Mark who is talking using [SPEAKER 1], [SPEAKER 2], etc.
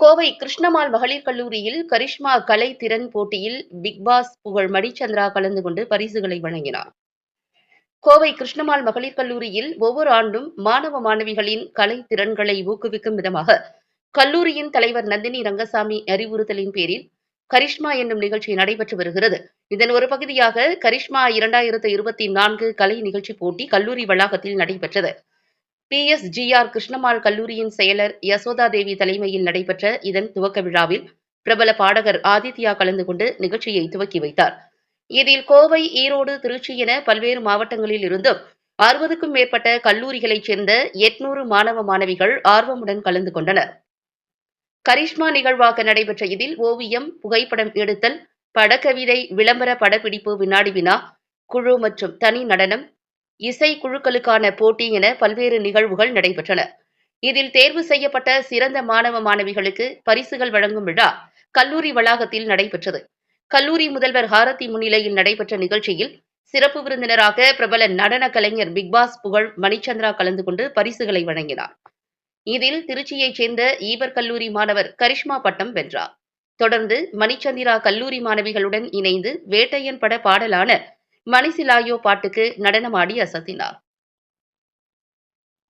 [SPEAKER 1] கோவை கிருஷ்ணமால் மகளிர் கல்லூரியில் கரிஷ்மா கலை திறன் போட்டியில் பிக் பாஸ் புகழ் மணிச்சந்திரா கலந்து கொண்டு பரிசுகளை வழங்கினார். கோவை கிருஷ்ணமால் மகளிர் கல்லூரியில் ஒவ்வொரு ஆண்டும் மாணவ மாணவிகளின் கலை திறன்களை ஊக்குவிக்கும் விதமாக கல்லூரியின் தலைவர் நந்தினி ரங்கசாமி அறிவுறுத்தலின் பேரில் கரிஷ்மா என்னும் நிகழ்ச்சி நடைபெற்று வருகிறது. இதன் ஒரு பகுதியாக கரிஷ்மா இரண்டாயிரத்து இருபத்தி நான்கு கலை நிகழ்ச்சி போட்டி கல்லூரி வளாகத்தில் நடைபெற்றது. P S G R Krishnammal கல்லூரியின் செயலர் யசோதா தேவி தலைமையில் நடைபெற்ற இதன் துவக்க விழாவில் பிரபல பாடகர் ஆதித்யா கலந்து கொண்டு நிகழ்ச்சியை துவக்கி வைத்தார். இதில் கோவை ஈரோடு திருச்சி என பல்வேறு மாவட்டங்களில் இருந்தும் அறுபதுக்கும் மேற்பட்ட கல்லூரிகளைச் சேர்ந்த எட்நூறு மாணவ மாணவிகள் ஆர்வமுடன் கலந்து கொண்டனர். கரிஷ்மா நிகழ்வாக நடைபெற்ற இதில் ஓவியம் புகைப்படம் எடுத்தல் படக்கவிதை விளம்பர படப்பிடிப்பு வினாடி வினா குழு மற்றும் தனி நடனம் இசை குழுக்களுக்கான போட்டி என பல்வேறு நிகழ்வுகள் நடைபெற்றன. இதில் தேர்வு செய்யப்பட்ட சிறந்த மாணவ மாணவிகளுக்கு பரிசுகள் வழங்கும் விழா கல்லூரி வளாகத்தில் நடைபெற்றது. கல்லூரி முதல்வர் ஹாரதி முன்னிலையில் நடைபெற்ற நிகழ்ச்சியில் சிறப்பு விருந்தினராக பிரபல நடன கலைஞர் பிக்பாஸ் புகழ் மணிச்சந்திரா கலந்து கொண்டு பரிசுகளை வழங்கினார். இதில் திருச்சியைச் சேர்ந்த ஈவர் கல்லூரி மாணவர் கரிஷ்மா பட்டம் வென்றார். தொடர்ந்து மணிச்சந்திரா கல்லூரி மாணவிகளுடன் இணைந்து வேட்டையன் பட பாடலான மணிசிலாயோ பாட்டுக்கு நடனமாடி அசத்தினார்.